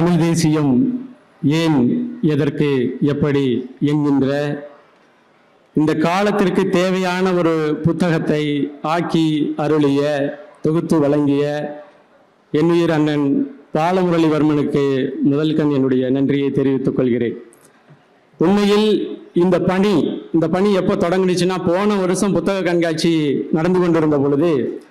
தமிழ் தேசியம் ஏன் எதற்கு எப்படி என்கின்ற இந்த காலத்திற்கு தேவையான ஒரு புத்தகத்தை ஆக்கி அருளிய தொகுத்து வழங்கிய என்னுயிர் அண்ணன் பாலமுரளிவர்மனுக்கு முதல் கண் என்னுடைய நன்றியை தெரிவித்துக் கொள்கிறேன். உண்மையில் இந்த பணி இந்த பணி எப்போ தொடங்கிடுச்சுன்னா போன வருஷம் புத்தக கண்காட்சி நடந்து கொண்டிருந்த பொழுது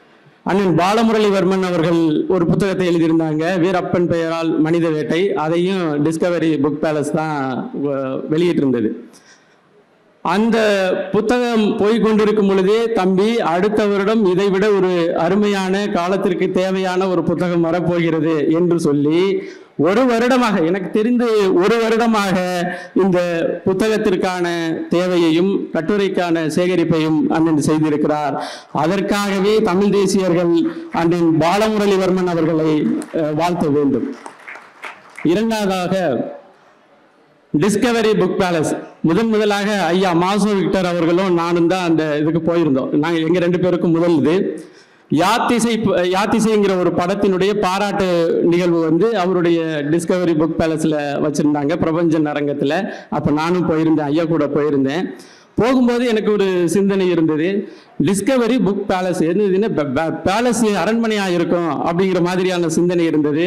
அண்ணன் பாலமுரளிவர்மன் அவர்கள் ஒரு புத்தகத்தை எழுதியிருந்தாங்க. வீரப்பன் பெயரால் மனித வேட்டை. அதையும் டிஸ்கவரி புக் பேலஸ் தான் வ- வெளியிட்டிருந்தது. அந்த புத்தகம் போய்கொண்டிருக்கும் பொழுதே தம்பி அடுத்த வருடம் இதைவிட ஒரு அருமையான காலத்திற்கு தேவையான ஒரு புத்தகம் வரப்போகிறது என்று சொல்லி ஒரு வருடமாக எனக்கு தெரிந்து ஒரு வருடமாக இந்த புத்தகத்திற்கான தேவையையும் கட்டுரைக்கான சேகரிப்பையும் அண்ணன் செய்திருக்கிறார். அதற்காகவே தமிழ் தேசியர்கள் அண்ணன் பாலமுரளிவர்மன் அவர்களை வாழ்த்த வேண்டும். இரண்டாவதாக டிஸ்கவரி புக் பேலஸ் முதன் முதலாக ஐயா மாசு விக்டர் அவர்களும் நானும் தான் அந்த இதுக்கு போயிருந்தோம். நாங்கள் எங்கள் ரெண்டு பேருக்கும் முதல் இது. யாத்திசை யாத்திசைங்கிற ஒரு படத்தினுடைய பாராட்டு நிகழ்வு வந்து அவருடைய டிஸ்கவரி புக் பேலஸில் வச்சுருந்தாங்க பிரபஞ்சன் அரங்கத்தில் அப்போ நானும் போயிருந்தேன் ஐயா கூட போயிருந்தேன். போகும்போது எனக்கு ஒரு சிந்தனை இருந்தது. டிஸ்கவரி புக் பேலஸ் என்னதுன்னா பேலஸ் அரண்மனையாக இருக்கும் அப்படிங்கிற மாதிரியான சிந்தனை இருந்தது.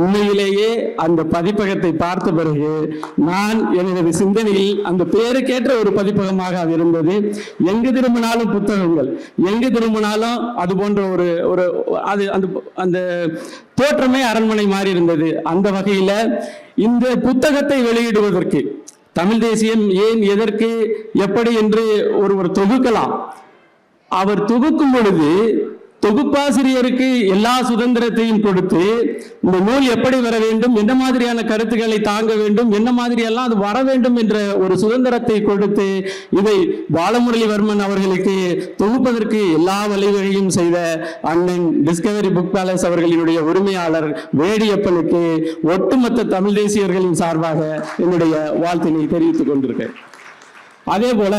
உண்மையிலேயே அந்த பதிப்பகத்தை பார்த்த பிறகு நான் எனது சிந்தனையில் அந்த பேருக்கேற்ற ஒரு பதிப்பகமாக அது இருந்தது. எங்கு திரும்பினாலும் புத்தகங்கள் எங்கு திரும்பினாலும் அது போன்ற ஒரு ஒரு அது அந்த அந்த தோற்றமே அரண்மனை மாதிரி இருந்தது. அந்த வகையில் இந்த புத்தகத்தை வெளியிடுவதற்கு தமிழ் தேசியம் ஏன் எதற்கு எப்படி என்று ஒருவர் தொகுக்கலாம். அவர் தொகுக்கும் பொழுது தொகுப்பாசிரியருக்கு எல்லா சுதந்திரத்தையும் கொடுத்து இந்த நூல் எப்படி வர வேண்டும் என்ன மாதிரியான கருத்துக்களை தாங்க வேண்டும் என்ன மாதிரி எல்லாம் அது வர வேண்டும் என்ற ஒரு சுதந்திரத்தை கொடுத்து இதை பாலமுரளிவர்மன் அவர்களுக்கு தொகுப்பதற்கு எல்லா வழிவகையும் செய்த அண்ணன் டிஸ்கவரி புக் பேலஸ் அவர்களினுடைய உரிமையாளர் வேடியப்பனுக்கு ஒட்டுமொத்த தமிழ் தேசியர்களின் சார்பாக என்னுடைய வாழ்த்தினை தெரிவித்துக் கொண்டிருக்கேன் அதே போல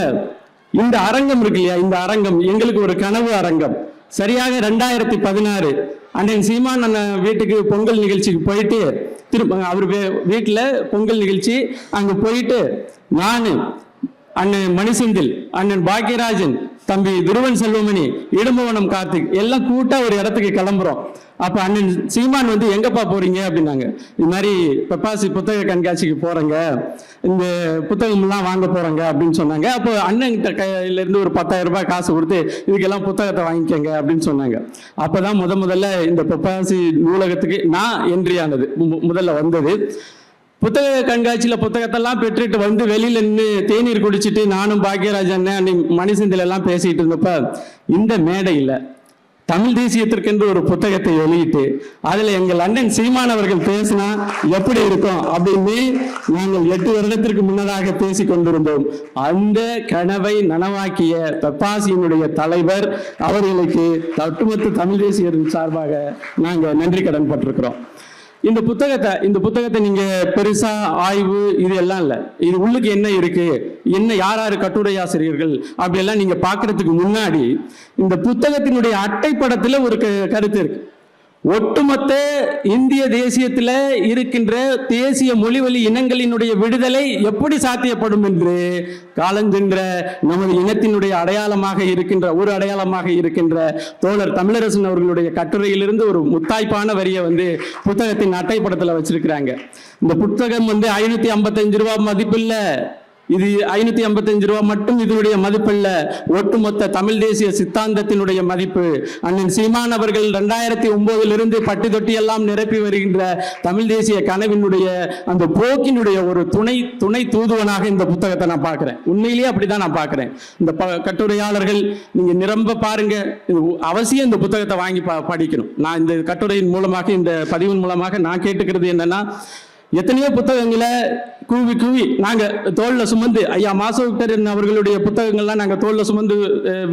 இந்த அரங்கம் இருக்கு இல்லையா? இந்த அரங்கம் எங்களுக்கு ஒரு கனவு அரங்கம். சரியாக ரெண்டாயிரத்தி பதினாறு. அண்ணன் சீமான் அண்ணன் வீட்டுக்கு பொங்கல் நிகழ்ச்சிக்கு போயிட்டு திரும்ப அவர் வீட்டில் பொங்கல் நிகழ்ச்சி அங்கே போயிட்டு நான் அண்ணன் மணிசெந்தில் அண்ணன் பாக்கியராஜன் தம்பி துருவன் செல்வமணி இடும்பவனம் கார்த்திக் எல்லாம் கூட்டா ஒரு இடத்துக்கு கிளம்புறோம். அப்ப அண்ணன் சீமான் வந்து எங்கப்பா போறீங்க? அப்படின்னாங்க. இது மாதிரி பெப்பாசி புத்தக கண்காட்சிக்கு போறேங்க. இந்த புத்தகம்லாம் வாங்க போறேங்க அப்படின்னு சொன்னாங்க. அப்போ அண்ணன் கையில இருந்து ஒரு பத்தாயிரம் ரூபாய் காசு கொடுத்து இதுக்கெல்லாம் புத்தகத்தை வாங்கிக்கங்க அப்படின்னு சொன்னாங்க. அப்பதான் முத முதல்ல இந்த பெப்பாசி நூலகத்துக்கு நான் என்ட்ரி ஆனது மு- முதல்ல வந்தது. புத்தக கண்காட்சியில புத்தகத்தெல்லாம் பெற்றுட்டு வந்து வெளியில நின்று தேநீர் குடிச்சிட்டு நானும் பாக்யராஜன் அண்ணன் அன்னைக்கு எல்லாம் பேசிட்டு இருந்தப்ப இந்த மேடையில தமிழ் தேசியத்திற்கென்று ஒரு புத்தகத்தை வெளியிட்டு அதுல எங்கள் அண்ணன் சீமானவர்கள் பேசினா எப்படி இருக்கும் அப்படின்னு நாங்கள் எட்டு வருடத்திற்கு முன்னதாக பேசிக் கொண்டிருந்தோம். அந்த கனவை நனவாக்கிய பெப்பாசியினுடைய தலைவர் அவர்களுக்கு ஒட்டுமொத்த தமிழ் தேசியரின் சார்பாக நாங்கள் நன்றி கடன் பட்டிருக்கிறோம். இந்த புத்தகத்தை இந்த புத்தகத்தை நீங்க பெருசா ஆய்வு இது எல்லாம் இல்லை. இது உள்ளுக்கு என்ன இருக்கு? என்ன யார் யார் கட்டுரை ஆசிரியர்கள் அப்படி எல்லாம் நீங்க பாக்குறதுக்கு முன்னாடி இந்த புத்தகத்தினுடைய அட்டைப்படத்துல ஒரு க- கருத்து இருக்கு. ஒட்டுமொத்த இந்திய தேசியத்தில் இருக்கின்ற தேசிய மொழிவழி இனங்களினுடைய விடுதலை எப்படி சாத்தியப்படும் என்று காலஞ்சென்ற நமது இனத்தினுடைய அடையாளமாக இருக்கின்ற ஒரு அடையாளமாக இருக்கின்ற தோழர் தமிழரசன் அவர்களுடைய கட்டுரையிலிருந்து ஒரு முத்தாய்ப்பான வரியை வந்து புத்தகத்தின் அட்டைப்படத்தில் வச்சிருக்கிறாங்க. இந்த புத்தகம் வந்து ஐநூத்தி ஐம்பத்தஞ்சு ரூபாய் மதிப்பில்லை. இது ஐநூத்தி ஐம்பத்தஞ்சு ரூபா மட்டும் இதனுடைய மதிப்பல்ல. ஒட்டுமொத்த தமிழ் தேசிய சித்தாந்தத்தினுடைய மதிப்பு. அண்ணன் சீமான் அவர்கள் ரெண்டாயிரத்தி ஒன்பதிலிருந்து பட்டி தொட்டி எல்லாம் நிரப்பி வருகின்ற தமிழ் தேசிய கனவினுடைய அந்த போக்கினுடைய ஒரு துணை துணை தூதுவனாக இந்த புத்தகத்தை நான் பார்க்கிறேன். உண்மையிலேயே அப்படிதான் நான் பார்க்கிறேன். இந்த ப- கட்டுரையாளர்கள் நீங்க நிரம்ப பாருங்க. அவசியம் இந்த புத்தகத்தை வாங்கி படிக்கணும். நான் இந்த கட்டுரையின் மூலமாக இந்த பதிவின் மூலமாக நான் கேட்டுக்கிறது என்னன்னா எத்தனையோ புத்தகங்களை கூவி கூவி நாங்கள் தோளில் சுமந்து ஐயா மாசோ விக்டரன் அவர்களுடைய புத்தகங்கள்லாம் நாங்கள் தோளில் சுமந்து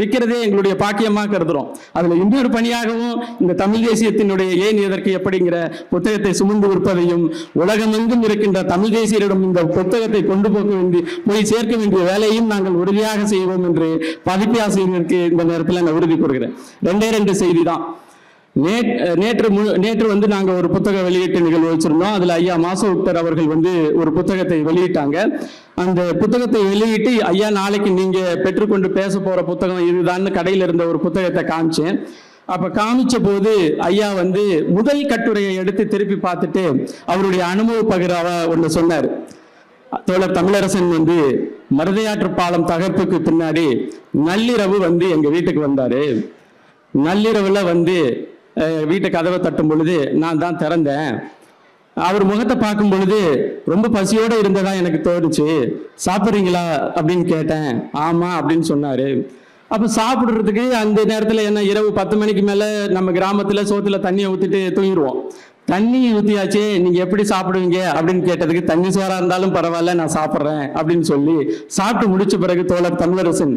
விற்கிறதே எங்களுடைய பாக்கியமாக கருதுறோம். அதில் இன்னொரு பணியாகவும் இந்த தமிழ் தேசியத்தினுடைய ஏன் எதற்கு எப்படிங்கிற புத்தகத்தை சுமந்து விற்பதையும் உலகமெங்கும் இருக்கின்ற தமிழ் தேசியரிடம் இந்த புத்தகத்தை கொண்டு போக வேண்டி போய் சேர்க்க வேண்டிய வேலையும் நாங்கள் உறுதியாக செய்வோம் என்று பதிப்பு ஆசிரியருக்கு இந்த நேரத்தில் நான் உறுதி கூறுகிறேன். ரெண்டே ரெண்டு செய்தி தான். நேற்று நேற்று வந்து நாங்கள் ஒரு புத்தக வெளியீட்டு நிகழ்வு வச்சிருந்தோம். அதில் ஐயா மாசோ அவர்கள் வந்து ஒரு புத்தகத்தை வெளியிட்டாங்க. அந்த புத்தகத்தை வெளியிட்டு ஐயா நாளைக்கு நீங்கள் பெற்றுக்கொண்டு பேச போகிற புத்தகம் இதுதான்னு கடையில் இருந்த ஒரு புத்தகத்தை காமிச்சேன். அப்ப காமிச்ச போது ஐயா வந்து முதல் கட்டுரையை எடுத்து திருப்பி பார்த்துட்டு அவருடைய அனுபவ பகிர்வ ஒன்று சொன்னார். தோழர் தமிழரசன் வந்து மருதையாற்று பாலம் தகர்ப்புக்கு பின்னாடி நள்ளிரவு வந்து எங்க வீட்டுக்கு வந்தாரு. நள்ளிரவுல வந்து வீட்டு கதவை தட்டும் பொழுது நான் தான் திறந்தேன். அவர் முகத்தை பார்க்கும் பொழுது ரொம்ப பசியோட இருந்ததா எனக்கு தோணுச்சு. சாப்பிட்றீங்களா அப்படின்னு கேட்டேன். ஆமா அப்படின்னு சொன்னாரு. அப்ப சாப்பிடுறதுக்கு அந்த நேரத்துல என்ன இரவு பத்து மணிக்கு மேல நம்ம கிராமத்துல சோத்துல தண்ணியை ஊத்திட்டு தூங்கிடுவோம். தண்ணி ஊத்தியாச்சே நீங்க எப்படி சாப்பிடுவீங்க அப்படின்னு கேட்டதுக்கு தண்ணி சோறா இருந்தாலும் பரவாயில்ல நான் சாப்பிட்றேன் அப்படின்னு சொல்லி சாப்பிட்டு முடிச்ச பிறகு தோழர் தமிழரசன்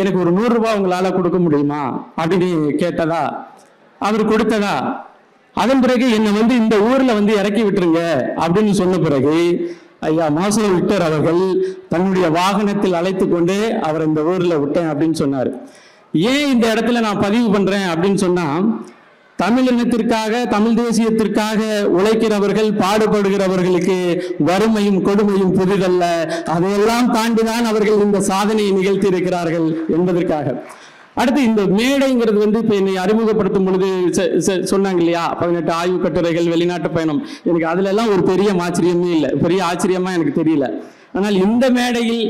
எனக்கு ஒரு நூறு ரூபாய் உங்களால கொடுக்க முடியுமா? அப்படின்னு கேட்டதா அவர் கொடுத்ததா? அதன் பிறகு என்னை வந்து இந்த ஊர்ல வந்து இறக்கி விட்டுருங்க அப்படின்னு சொன்ன பிறகு ஐயா மாசோ விக்டர் அவர்கள் தன்னுடைய வாகனத்தில் அழைத்து கொண்டு அவர் இந்த ஊர்ல விட்டேன் அப்படின்னு சொன்னார். ஏன் இந்த இடத்துல நான் பதிவு பண்றேன் அப்படின்னு சொன்னா தமிழ் இனத்திற்காக தமிழ் தேசியத்திற்காக உழைக்கிறவர்கள் பாடுபடுகிறவர்களுக்கு வறுமையும் கொடுமையும் புதிதல்ல. அதையெல்லாம் தாண்டிதான் அவர்கள் இந்த சாதனையை நிகழ்த்தி இருக்கிறார்கள் என்பதற்காக. அடுத்து இந்த மேடைங்கிறது வந்து இப்போ என்னை அறிமுகப்படுத்தும் பொழுது சொன்னாங்க இல்லையா பதினெட்டு ஆய்வு கட்டுரைகள் வெளிநாட்டு பயணம். எனக்கு அதுல எல்லாம் ஒரு பெரிய ஆச்சரியமே இல்லை. பெரிய ஆச்சரியமா எனக்கு தெரியல. ஆனால் இந்த மேடையில்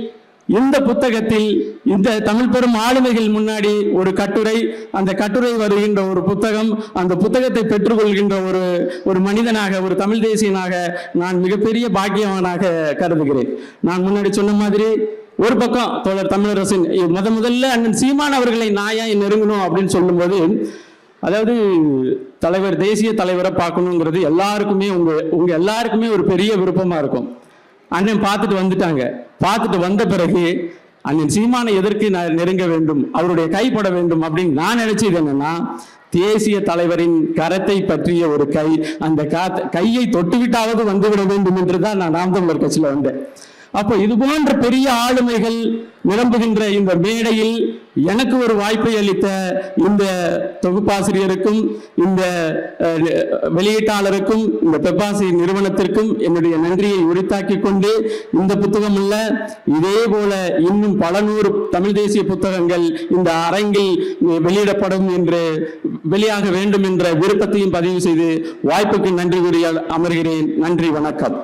இந்த புத்தகத்தில் இந்த தமிழ் பெரும் ஆளுமைகள் முன்னாடி ஒரு கட்டுரை அந்த கட்டுரை வருகின்ற ஒரு புத்தகம் அந்த புத்தகத்தை பெற்றுக்கொள்கின்ற ஒரு ஒரு மனிதனாக ஒரு தமிழ் தேசியனாக நான் மிகப்பெரிய பாக்கியவனாக கருதுகிறேன். நான் முன்னாடி சொன்ன மாதிரி ஒரு பக்கம் தோழர் தமிழரசன் முத முதல்ல அண்ணன் சீமான் அவர்களை நான் ஏன் நெருங்கணும் அப்படின்னு சொல்லும்போது அதாவது தலைவர் தேசிய தலைவரை பார்க்கணுங்கிறது எல்லாருக்குமே உங்க உங்க எல்லாருக்குமே ஒரு பெரிய விருப்பமா இருக்கும். அண்ணன் பார்த்துட்டு வந்துட்டாங்க. பார்த்துட்டு வந்த பிறகு அண்ணன் சீமானை எதற்கு நான் நெருங்க வேண்டும் அவருடைய கைப்பட வேண்டும் அப்படின்னு நான் நினைச்சது என்னன்னா தேசிய தலைவரின் கரத்தை பற்றிய ஒரு கை அந்த கா- கையை தொட்டுவிட்டாவது வந்துவிட வேண்டும் என்று தான் நான் நாம் தமிழர் கட்சியில வந்தேன். அப்போ இது போன்ற பெரிய ஆளுமைகள் நிரம்புகின்ற இந்த மேடையில் எனக்கு ஒரு வாய்ப்பை அளித்த இந்த தொகுப்பாசிரியருக்கும் இந்த வெளியீட்டாளருக்கும் இந்த பெப்பாசி நிறுவனத்திற்கும் என்னுடைய நன்றியை உரித்தாக்கி கொண்டு இந்த புத்தகம் அல்ல இதே போல இன்னும் பல நூறு தமிழ் தேசிய புத்தகங்கள் இந்த அரங்கில் வெளியிடப்படும் என்று வெளியாக வேண்டும் என்ற விருப்பத்தையும் பதிவு செய்து வாய்ப்புக்கு நன்றி கூறி அமர்கிறேன். நன்றி வணக்கம்.